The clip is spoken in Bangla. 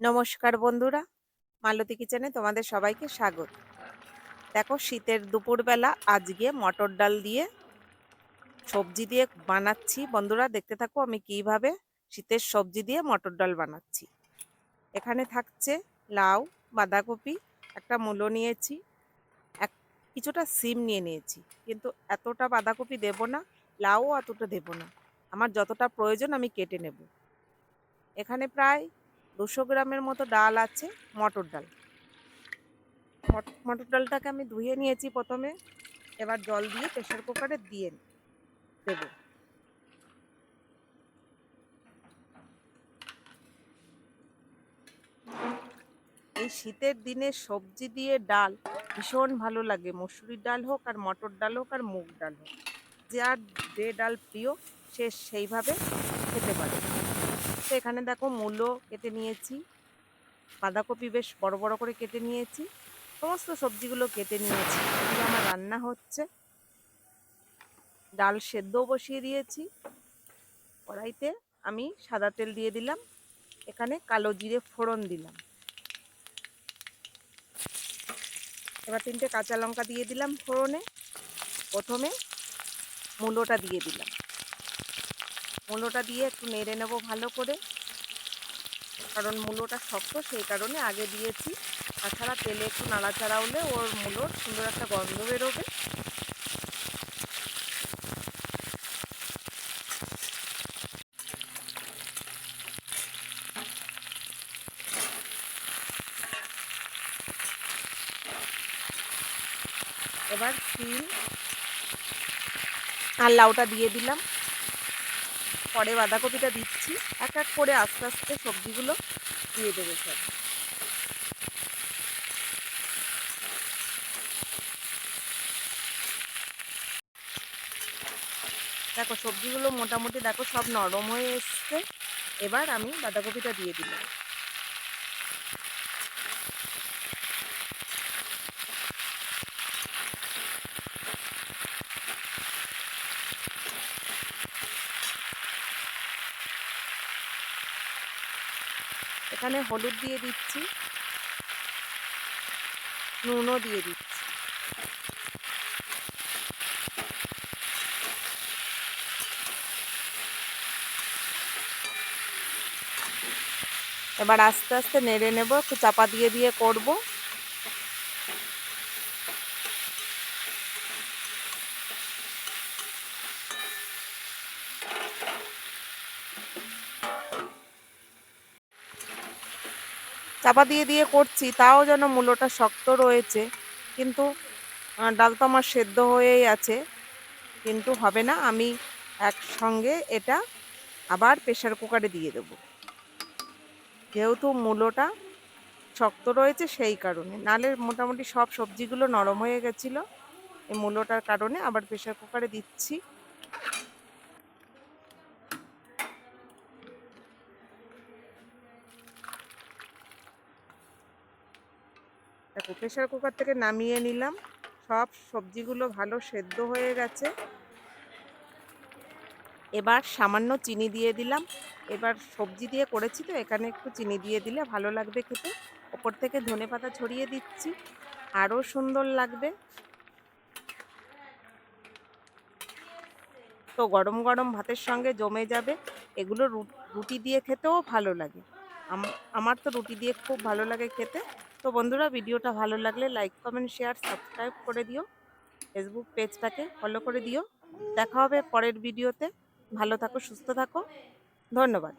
নমস্কার বন্ধুরা, মালতী কিচেনে তোমাদের সবাইকে স্বাগত। দেখো শীতের দুপুরবেলা আজকে মটর ডাল দিয়ে সবজি দিয়ে বানাচ্ছি। বন্ধুরা, দেখতে থাকো আমি কীভাবে শীতের সবজি দিয়ে মটর ডাল বানাচ্ছি। এখানে থাকছে লাউ, বাঁধাকপি, একটা মূলো নিয়েছি, এক, কিছুটা সিম নিয়ে নিয়েছি। কিন্তু এতটা বাঁধাকপি দেব না লাউ অতটা দেব না। আমার যতটা প্রয়োজন আমি কেটে নেব। এখানে প্রায় দুশো গ্রামের মতো ডাল আছে, মটর ডাল। মটর ডালটাকে আমি ধুয়ে নিয়েছি প্রথমে। এবার জল দিয়ে প্রেশার কুকারে দিয়ে দেব। এই শীতের দিনে সবজি দিয়ে ডাল ভীষণ ভালো লাগে। মসুরির ডাল হোক আর মটর ডাল হোক আর মুগ ডাল হোক। যে আর যে ডাল প্রিয়, সে সেইভাবে খেতে পারে। তো এখানে দেখো মূলো কেটে নিয়েছি। বাঁধাকপি বেশ বড় বড় করে কেটে নিয়েছি। সমস্ত সবজিগুলো কেটে নিয়েছি। আমার রান্না হচ্ছে। ডাল সেদ্ধও বসিয়ে দিয়েছি। কড়াইতে আমি সাদা তেল দিয়ে দিলাম। এখানে কালো জিরে ফোড়ন দিলাম। এবার তিনটে কাঁচা লঙ্কা দিয়ে দিলাম ফোড়নে। প্রথমে মূলোটা দিয়ে দিলাম। মূলোটা দিয়ে একটু নেড়ে নেব ভালো করে। কারণ মূলোটা শক্ত, সেই কারণে আগে দিয়েছি। তাছাড়া তেলে একটু নাড়াচাড়া হলে ওর মূলোর সুন্দর একটা গন্ধ বেরোবে। এবার তিল আর লাউটা দিয়ে দিলাম। পরে বাঁধাকপিটা দিচ্ছি। এক এক করে আস্তে আস্তে সবজিগুলো দিয়ে দেবে স্যার দেখো, সবজিগুলো মোটামুটি দেখো সব নরম হয়ে এসছে। এবার আমি বাঁধাকপিটা দিয়ে দিলাম। এখানে হলুদ দিয়ে দিচ্ছি। নুনও দিয়ে দিচ্ছি। এবার আস্তে আস্তে নেড়ে নেব, একটু চাপা দিয়ে দিয়ে করব। চাপা দিয়ে দিয়ে করছি, তাও যেন মূলোটা শক্ত রয়েছে। কিন্তু ডাল তো আমার সেদ্ধ হয়েই আছে। কিন্তু হবে না, আমি একসঙ্গে এটা আবার প্রেশার কুকারে দিয়ে দেব। যেহেতু মূলোটা শক্ত রয়েছে সেই কারণে। নালে মোটামুটি সব সবজিগুলো নরম হয়ে গেছিল। এই মূলোটার কারণে আবার প্রেশার কুকারে দিচ্ছি। দেখো প্রেশার কুকার থেকে নামিয়ে নিলাম। সব সবজিগুলো ভালো সেদ্ধ হয়ে গেছে। এবার সামান্য চিনি দিয়ে দিলাম। এবার সবজি দিয়ে করেছি তো, এখানে একটু চিনি দিয়ে দিলে ভালো লাগবে খেতে। ওপর থেকে ধনে পাতা ছড়িয়ে দিচ্ছি, আরও সুন্দর লাগবে। তো গরম গরম ভাতের সঙ্গে জমে যাবে। এগুলো রুটি দিয়ে খেতেও ভালো লাগে। আমার তো রুটি দিয়ে খুব ভালো লাগে খেতে। তো বন্ধুরা, ভিডিওটা ভালো লাগলে লাইক কমেন্ট শেয়ার সাবস্ক্রাইব করে দিও। ফেসবুক পেজটাকে ফলো করে দিও। দেখা হবে পরের ভিডিওতে। ভালো থাকো, সুস্থ থাকো। ধন্যবাদ।